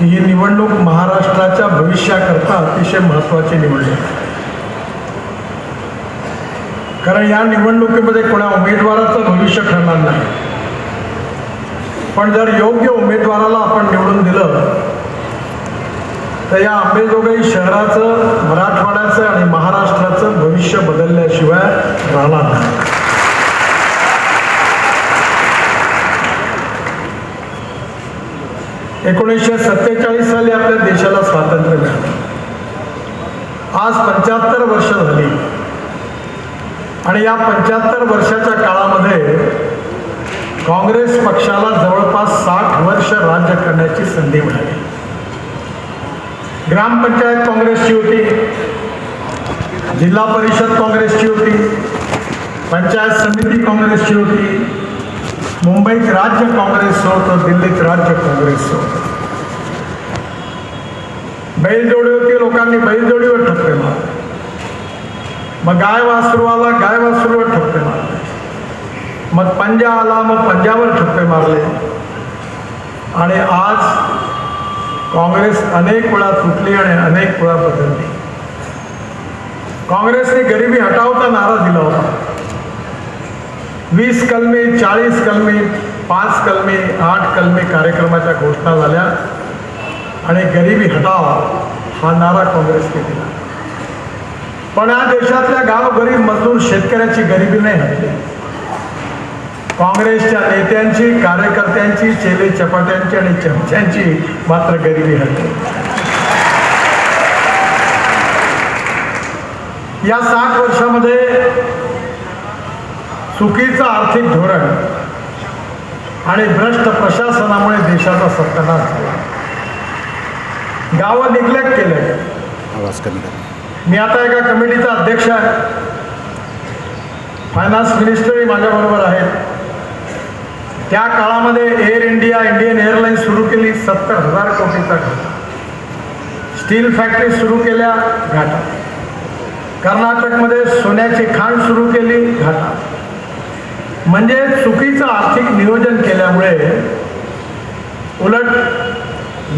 की ही निवडणूक महाराष्ट्राच्या भविष्याकरता अतिशय महत्त्वाची निवडणूक आहे. कारण या निवडणुकीमध्ये कोणा उमेदवाराचं भविष्य ठरणार नाही. पण जर योग्य उमेदवाराला आपण निवडून दिलं तर या आंबेजोगाई शहराचं मराठवाड्याचं आणि महाराष्ट्राचं भविष्य बदलल्याशिवाय राहणार नाही. एकोणीसशे सत्तेचाळीस साली आपल्या देशाला स्वातंत्र्य मिळालं. आज पंच्याहत्तर वर्ष झाली. आणि या पंच्याहत्तर वर्षाच्या काळामध्ये काँग्रेस पक्षाला जवळपास साठ वर्ष राज्य करण्याची संधी मिळाली. ग्रामपंचायत काँग्रेसची होती. जिल्हा परिषद काँग्रेसची होती. पंचायत समिती काँग्रेसची होती. मुंबईत राज्य काँग्रेस होतं दिल्लीत राज्य काँग्रेस होतं. बैलजोडी होती लोकांनी बैलजोडीवर ठप्पे मारले. मग गाय वासरू आला गाय वासरूवर ठप्पे मारले. मग पंजा आला मग पंजावर ठप्पे मारले. आणि आज काँग्रेस अनेक वेळा तुटली आणि अनेक वेळा बदलली. काँग्रेसने गरिबी हटावचा नारा दिला होता. वीस कलमी चाळीस कलमी पाच कलमी आठ कलमी कार्यक्रमाच्या घोषणा झाल्या. आणि गरिबी हटाव हा नारा काँग्रेसने दिला. पण या देशातल्या गाव गरीब मजदूर शेतकऱ्याची गरिबी नाही हटली. काँग्रेसच्या नेत्यांची कार्यकर्त्यांची चेले चपाट्यांची आणि चमच्यांची मात्र गरिबी हटली. या साठ वर्षामध्ये चुकीचं आर्थिक धोरण आणि भ्रष्ट प्रशासनामुळे देशाचा सत्यानाश झाला. गावं निग्लेक्ट केले. मी आता एका कमिटीचा अध्यक्ष आहे. फायनान्स मिनिस्टरही माझ्याबरोबर आहेत. त्या काळामध्ये एअर इंडिया इंडियन एअरलाईन्स सुरू केली सत्तर हजार कोटीचा घाटा. स्टील फॅक्टरी सुरू केल्या घाटा. कर्नाटकमध्ये सोन्याची खाण सुरू केली घाटा. म्हणजे चुकीचं आर्थिक नियोजन केल्यामुळे उलट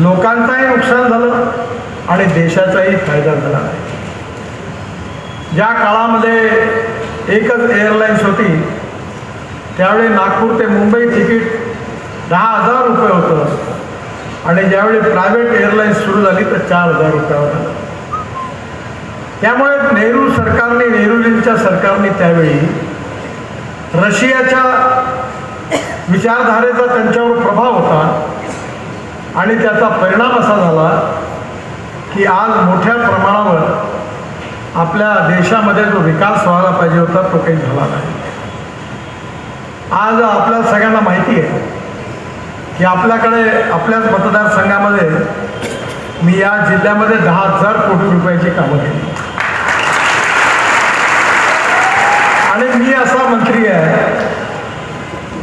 लोकांचाही नुकसान झालं आणि देशाचाही फायदा झाला. ज्या काळामध्ये एकच एअरलाईन्स होती त्यावेळी नागपूर ते मुंबई तिकीट दहा हजार रुपये होतं आणि ज्यावेळी प्रायव्हेट एअरलाईन्स सुरू झाली तर चार हजार रुपयावर आलं त्यामुळे नेहरू सरकारने नेहरूजींच्या सरकारने त्यावेळी रशियाच्या विचारधारेचा त्यांच्यावर प्रभाव होता आणि त्याचा परिणाम असा झाला की आज मोठ्या प्रमाणावर आपल्या देशामध्ये जो विकास व्हायला पाहिजे होता तो काही झाला नाही. आज आपल्या सगळ्यांना माहिती आहे की आपल्याकडे आपल्याच मतदारसंघामध्ये मी या जिल्ह्यामध्ये दहा हजार कोटी रुपयाची कामं केली आणि मी असा मंत्री आहे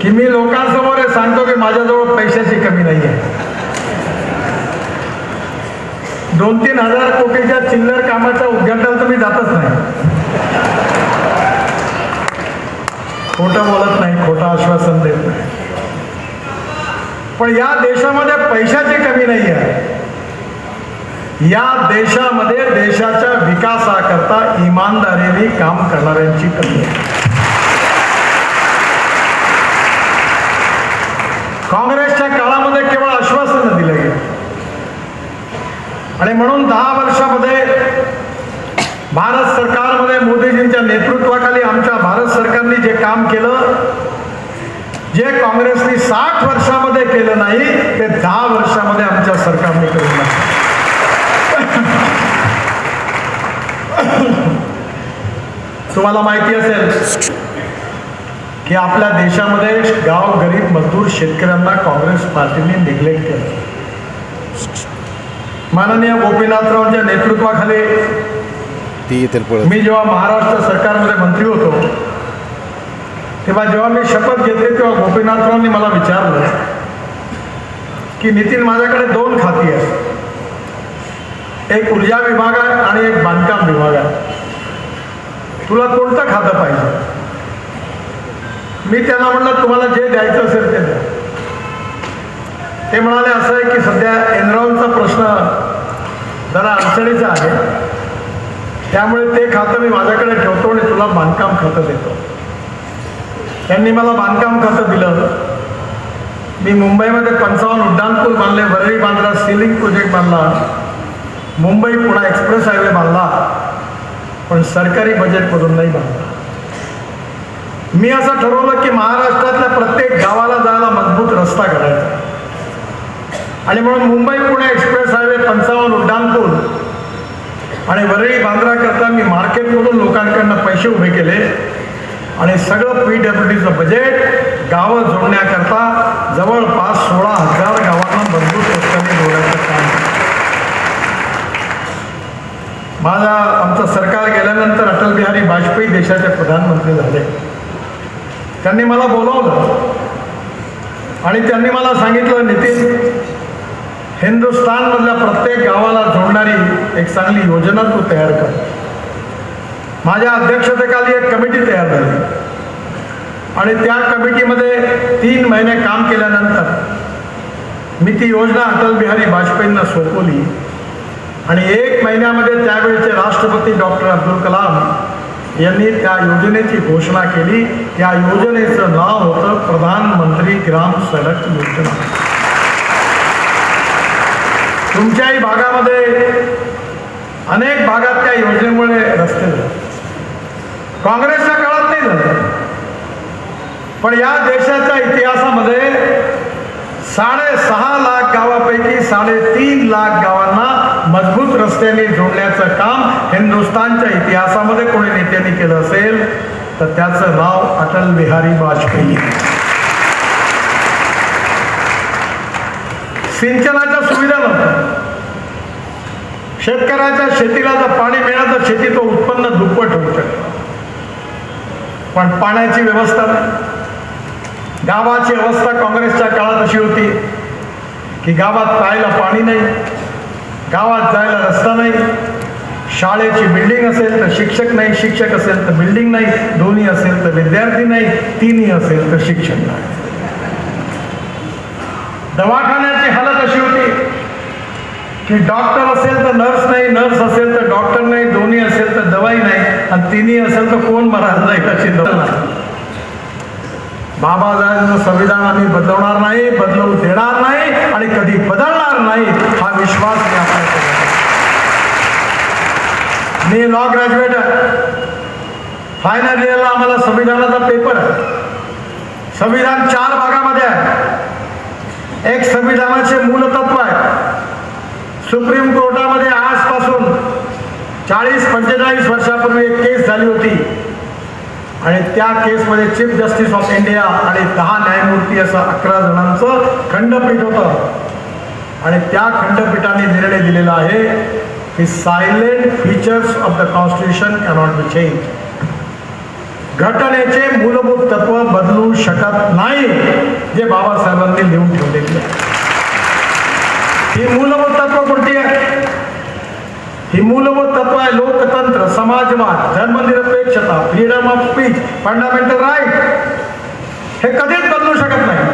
की मी लोकांसमोर हे सांगतो की माझ्याजवळ पैशाची कमी नाही आहे दोन तीन हजार कोटीच्या चिल्लर कामाच्या उद्घाटनाला तुम्ही जातच नाही. खोटं बोलत नाही खोटं आश्वासन देत नाही. पण या देशामध्ये पैशाची कमी नाही आहे या देशामध्ये देशाच्या विकासाकरता इमानदारीने काम करणाऱ्यांची कमी आहे काँग्रेसच्या काळामध्ये केवळ आश्वासनं दिलं गेलं आणि म्हणून दहा वर्षामध्ये भारत सरकारमध्ये मोदीजींच्या नेतृत्वाखाली आमच्या भारत सरकारने जे काम केलं जे काँग्रेसने साठ वर्षामध्ये केलं नाही ते दहा वर्षामध्ये आमच्या सरकारने केलं नाही. तुम्हाला माहिती असेल की आपल्या देशामध्ये गाव गरीब मजदूर शेतकऱ्यांना काँग्रेस पार्टीने निग्लेक्ट केलं. माननीय गोपीनाथरावांच्या नेतृत्वाखाली मी जेव्हा महाराष्ट्र सरकारमध्ये मंत्री होतो तेव्हा जेव्हा मी शपथ घेतली तेव्हा गोपीनाथरावांनी मला विचारलं की नितीन माझ्याकडे दोन खाती आहेत. एक ऊर्जा विभाग आहे आणि एक बांधकाम विभाग आहे. तुला कोणतं खातं पाहिजे? मी त्यांना म्हणलं तुम्हाला जे द्यायचं असेल ते द्या. ते म्हणाले असं आहे की सध्या एनरॉनचा प्रश्न जरा अडचणीचा आहे. त्यामुळे ते खातं मी माझ्याकडे ठेवतो आणि तुला बांधकाम खातं देतो. त्यांनी मला बांधकाम खातं दिलं. मी मुंबईमध्ये पंचावन्न उड्डाणपूल बांधले वरळी बांधला सिलिंग प्रोजेक्ट बांधला मुंबई पुणा एक्सप्रेस हायवे बांधला पण सरकारी बजेटमधून नाही बांधला. मी असं ठरवलं की महाराष्ट्रातल्या प्रत्येक गावाला जायला मजबूत रस्ता करायचा. आणि म्हणून मुंबई पुणे एक्सप्रेस हायवे पंचावन्न उड्डाणपूर आणि वरळी बांद्राकरता मी मार्केटमधून लोकांकडनं पैसे उभे केले. आणि सगळं पी डब्ल्यू डीचं बजेट गावं जोडण्याकरता जवळपास सोळा हजार गावांना मजबूत रस्त्याने जोडण्याचं काम. माझा आमचं सरकार गेल्यानंतर अटल बिहारी वाजपेयी देशाचे प्रधानमंत्री झाले. त्यांनी मला बोलावलं. आणि त्यांनी मला सांगितलं नितीन हिंदुस्थानमधल्या प्रत्येक गावाला जोडणारी एक चांगली योजना तू तयार कर. माझ्या अध्यक्षतेखाली एक कमिटी तयार झाली. आणि त्या कमिटीमध्ये तीन महिने काम केल्यानंतर मी ती योजना अटल बिहारी वाजपेयींना सोपवली. आणि एक महिन्यामध्ये त्यावेळेचे राष्ट्रपती डॉक्टर अब्दुल कलाम यांनी त्या योजनेची घोषणा केली. त्या योजनेचं नाव होतं प्रधानमंत्री ग्राम सडक योजना. तुमच्याही भागामध्ये अनेक भागात त्या योजनेमुळे रस्ते झाले. काँग्रेसच्या काळात नाही झालं. पण या देशाच्या इतिहासामध्ये साडेसहा लाख गावापैकी साडेतीन लाख गावांना मजबूत रस्त्याने जोडण्याचं काम हिंदुस्थानच्या इतिहासामध्ये कोणी नेत्यांनी केलं असेल तर त्याचं नाव अटल बिहारी वाजपेयी. सिंचनाच्या सुविधा नव्हत्या शेतकऱ्याच्या शेतीला जर पाणी मिळालं तर शेतीचं उत्पन्न दुप्पट होऊ शकतं. पण पाण्याची व्यवस्था नाही. गावाची अवस्था काँग्रेसच्या काळात अशी होती की गावात प्यायला पाणी नाही गावात जायला रस्ता नाही शाळेची बिल्डिंग असेल तर शिक्षक नाही शिक्षक असेल तर बिल्डिंग नाही दोन्ही असेल तर विद्यार्थी नाही तिन्ही असेल तर शिक्षण नाही. दवाखान्याची हालत अशी होती की डॉक्टर असेल तर नर्स नाही नर्स असेल तर डॉक्टर नाही दोन्ही असेल तर दवाई नाही आणि तिन्ही असेल तर कोण मरायला जाईल अशी दवा बाबासाहेबांचं संविधान आम्ही बदलवणार नाही बदलवू देणार नाही आणि कधी बदलणार नाही हा विश्वास मी आपल्याला मी लॉ ग्रॅज्युएट फायनल इयरला आम्हाला संविधानाचा पेपर आहे. संविधान चार भागामध्ये आहे. एक संविधानाचे मूलतत्व आहे. सुप्रीम कोर्टामध्ये आजपासून चाळीस पंचेचाळीस वर्षापूर्वी एक केस झाली होती. आणि त्या केसमध्ये चीफ जस्टिस ऑफ इंडिया आणि दहा न्यायमूर्ती असं अकरा जणांचं खंडपीठ होतं. आणि त्या खंडपीठाने निर्णय दिलेला आहे की salient features of the constitution cannot be change घटनेचे मूलभूत तत्व बदलू शकत नाही जे बाबासाहेबांनी लिहून ठेवलेली आहे. ही मूलभूत तत्व कोणती आहे? ही मूलभूत तत्व आहे लोकतंत्र समाजवाद धर्मनिरपेक्षता freedom of speech fundamental right हे कधीच बदलू शकत नाही.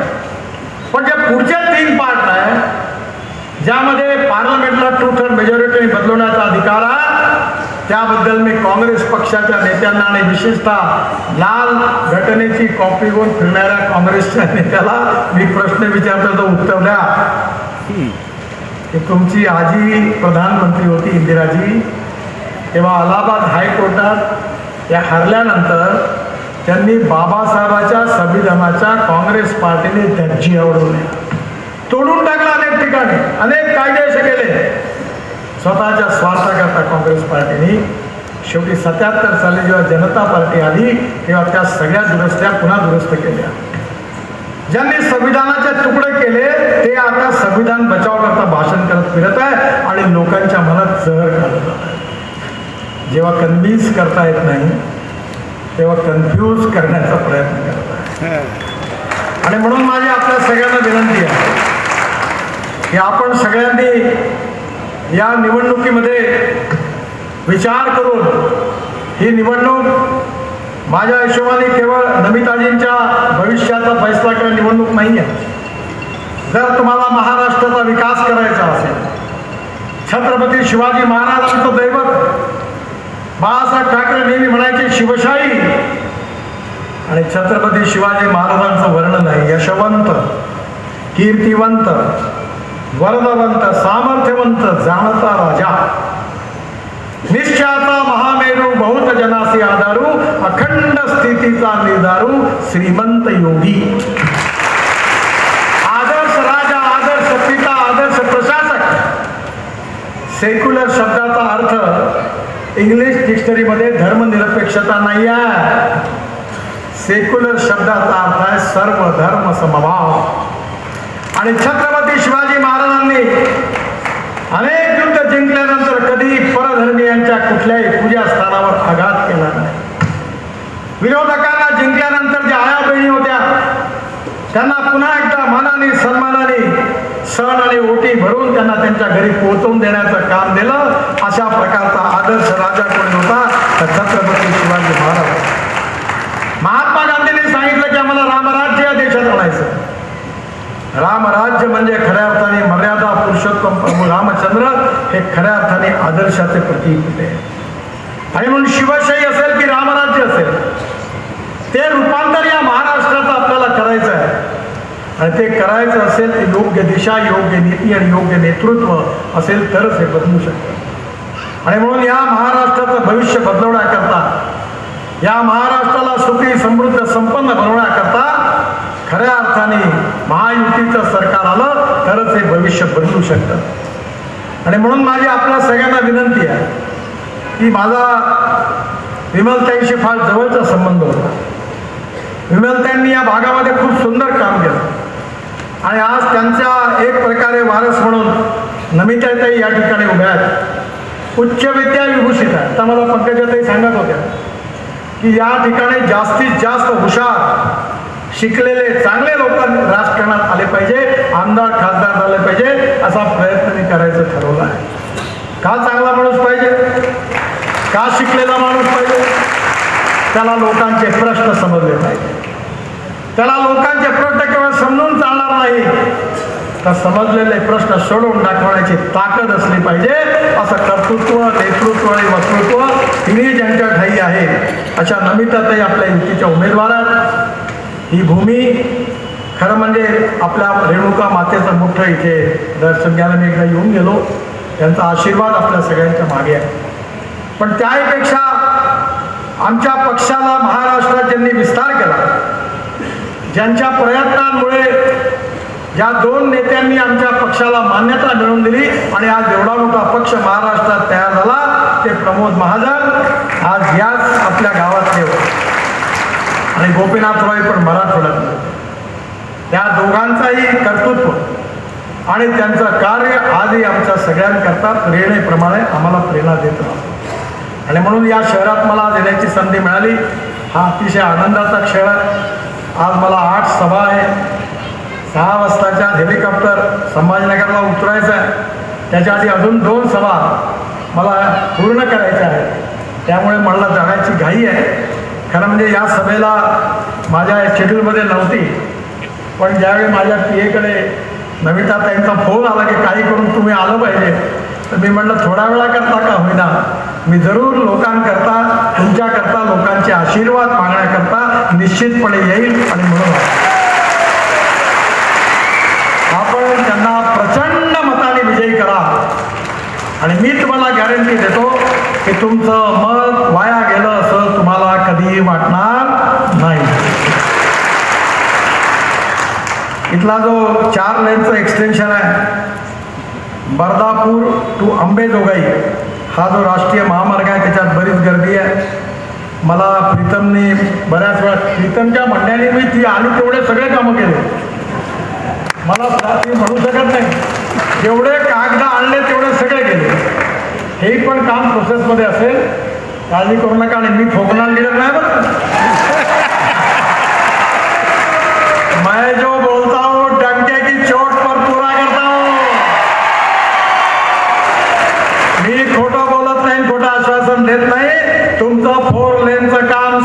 पण जे पुढचे तीन पार्ट आहे ज्यामध्ये पार्लमेंटला टू थर्ड मेजॉरिटी बदलवण्याचा अधिकार आहे त्याबद्दल मी काँग्रेस पक्षाच्या नेत्यांना आणि विशेषतः लाल घटनेची कॉपी घेऊन फिरणाऱ्या काँग्रेसच्या नेत्याला मी प्रश्न विचारतो तो उत्तर द्या. की तुमची आजी प्रधानमंत्री होती इंदिराजी. तेव्हा अलाहाबाद हायकोर्टात या हरल्यानंतर त्यांनी बाबासाहेबाच्या संविधानाच्या काँग्रेस पार्टीने धज्जी आवडवल्या तोडून टाकला अनेक ठिकाणी अनेक कायदे असे केले. स्वतःच्या स्वार्थाकरता काँग्रेस पार्टीने शेवटी सत्याहत्तर साली जेव्हा जनता पार्टी आली तेव्हा त्या सगळ्या दुरुस्त्या पुन्हा दुरुस्त केल्या. ज्यांनी संविधानाचे तुकडे केले ते आता संविधान बचाव करता भाषण करत फिरत आहे आणि लोकांच्या मनात जहर घालत आहे. जेव्हा कन्व्हिन्स करता येत नाही तेव्हा कन्फ्यूज करण्याचा प्रयत्न करत आहे. आणि म्हणून माझी आपल्या सगळ्यांना विनंती आहे की आपण सगळ्यांनी या निवडणुकीमध्ये विचार करून ही निवडणूक माझ्या हिशोबाने केवळ नमिताजींच्या भविष्याचा फैसला किंवा निवडणूक नाही आहे जर तुम्हाला महाराष्ट्राचा विकास करायचा असेल छत्रपती शिवाजी महाराजांचं दैवत बाळासाहेब ठाकरे नेहमी म्हणायचे शिवशाही. आणि छत्रपती शिवाजी महाराजांचं वर्णन आहे यशवंत कीर्तिवंत वरदवंत सामर्थ्यवंत जाणता राजा. निश्चयाचा महामेरू बहुत जनासी आधारू अखंड स्थितीचा निर्धारू श्रीमंत योगी. आदर्श राजा आदर्श पिता आदर्श प्रशासक. सेक्युलर शब्दाचा अर्थ इंग्लिश डिक्शनरीमध्ये धर्मनिरपेक्षता नाही आहे सेक्युलर शब्दाचा अर्थ आहे सर्व धर्म समभाव. आणि छत्र महाराजांनी अनेक युद्ध जिंकल्यानंतर कधी परधर्मीयांच्या कुठल्याही पूजास्थानावर आघात केला नाही. विरोधकांना जिंकल्यानंतर ज्या आया बहिणी होत्या त्यांना पुन्हा एकदा मानाने सन्मानाने सण आणि ओटी भरून त्यांना त्यांच्या घरी पोहोचवून देण्याचं काम दिलं. अशा प्रकारचा आदर्श राजा कोणी होता तर छत्रपती शिवाजी महाराज. महात्मा गांधींनी सांगितलं की आम्हाला रामराज्य या देशात आणायचं रामराज्य म्हणजे खऱ्या अर्थाने पुरुषोत्तम प्रभू रामचंद्र हे खऱ्या अर्थाने आदर्शाचे प्रतीक होते. आणि म्हणून शिवशाही असेल की रामराज्य असेल ते रूपांतर या महाराष्ट्राचं आपल्याला करायचं आहे. आणि ते करायचं असेल तर योग्य दिशा योग्य नीती आणि योग्य नेतृत्व असेल तरच हे बदलू शकतं. आणि म्हणून या महाराष्ट्राचं भविष्य बदलवण्याकरता या महाराष्ट्राला सुखी समृद्ध संपन्न बनवण्याकरता खऱ्या अर्थाने महायुतीचं सरकार आलं तरच हे भविष्य बदलू शकतं. आणि म्हणून माझी आपल्या सगळ्यांना विनंती आहे की माझा विमलताईंशी फार जवळचा संबंध होता. विमलताईंनी या भागामध्ये खूप सुंदर काम केलं. आणि आज त्यांच्या एक प्रकारे वारस म्हणून नमिताताई या ठिकाणी उभ्या आहेत. उच्च विद्या विभूषित आहे आता मला पंकजाताई सांगत होत्या की या ठिकाणी जास्तीत जास्त हुशार शिकलेले चांगले लोक राजकारणात आले पाहिजे आमदार खासदार झाले पाहिजे असा प्रयत्न मी करायचं ठरवलं आहे. का चांगला माणूस पाहिजे? का शिकलेला माणूस पाहिजे? त्याला लोकांचे प्रश्न समजले पाहिजे. त्याला लोकांचे प्रश्न केवळ समजून चालणार नाही. तर समजलेले प्रश्न सोडवून दाखवण्याची ताकद असली पाहिजे. असं कर्तृत्व नेतृत्व आणि वक्तृत्व तिन्ही ज्यांच्या ठाई आहे अशा नमितातही आपल्या युतीच्या उमेदवारात ही भूमी खरं म्हणजे आपल्या रेणुका मातेचं मोठं इथे दर्शन घ्यायला मी एकदा येऊन गेलो. त्यांचा आशीर्वाद आपल्या सगळ्यांच्या मागे आहे. पण त्याहीपेक्षा आमच्या पक्षाला महाराष्ट्रात ज्यांनी विस्तार केला ज्यांच्या प्रयत्नांमुळे ज्या दोन नेत्यांनी आमच्या पक्षाला मान्यता मिळवून दिली आणि आज एवढा मोठा पक्ष महाराष्ट्रात तयार झाला ते प्रमोद महाजन आज याच आपल्या गावातले होते. आणि गोपीनाथ रॉय पण मराठवाड्यात होते. त्या दोघांचाही कर्तृत्व आणि त्यांचं कार्य आजही आमच्या सगळ्यांकरता प्रेरणेप्रमाणे आम्हाला प्रेरणा देत राहतो. आणि म्हणून या शहरात मला आज येण्याची संधी मिळाली. हा अतिशय आनंदाचा क्षण आहे. आज मला आठ सभा आहे. सहा वाजताच्या हेलिकॉप्टर संभाजीनगरला उतरायचं आहे. त्याच्या आधी अजून दोन सभा मला पूर्ण करायच्या आहेत. त्यामुळे मला जाण्याची घाई आहे. खरं म्हणजे या सभेला माझ्या शेड्यूलमध्ये नव्हती. पण ज्यावेळी माझ्या पी एकडे नमिता ताईंचा फोन आला की काही करून तुम्ही आलं पाहिजे तर मी म्हटलं थोड्या वेळाकरता का होईना? मी जरूर लोकांकरता तुमच्याकरता लोकांचे आशीर्वाद मागण्याकरता निश्चितपणे येईल आणि म्हणून आपण त्यांना प्रचंड मताने विजयी करा. आणि मी तुम्हाला गॅरंटी देतो की तुमचं मत वाया गेलं असं तुम्हाला कधीही वाटणार नाही. इथला जो चार लेनचं एक्सटेन्शन आहे बर्दापूर टू अंबेजोगाई हा जो राष्ट्रीय महामार्ग आहे त्याच्यात बरीच गर्दी आहे. मला प्रीतमने बऱ्याच वेळा प्रीतमच्या म्हणण्याने मी ती आली तेवढे सगळे कामं केले. मला ती म्हणू शकत नाही. जेवढे कागद आणले तेवढे सगळे केले हे पण काम प्रोसेसमध्ये असेल. काळजी करू नका आणि मी ठोकणार लिडर नाही बरं. मैं जो बोलता हो, हूँ डंके की चोट पर पूरा करता हूँ. मी खोटं बोलत नाही खोटं आश्वासन देत नाही. तुमचं फोर लेनचं काम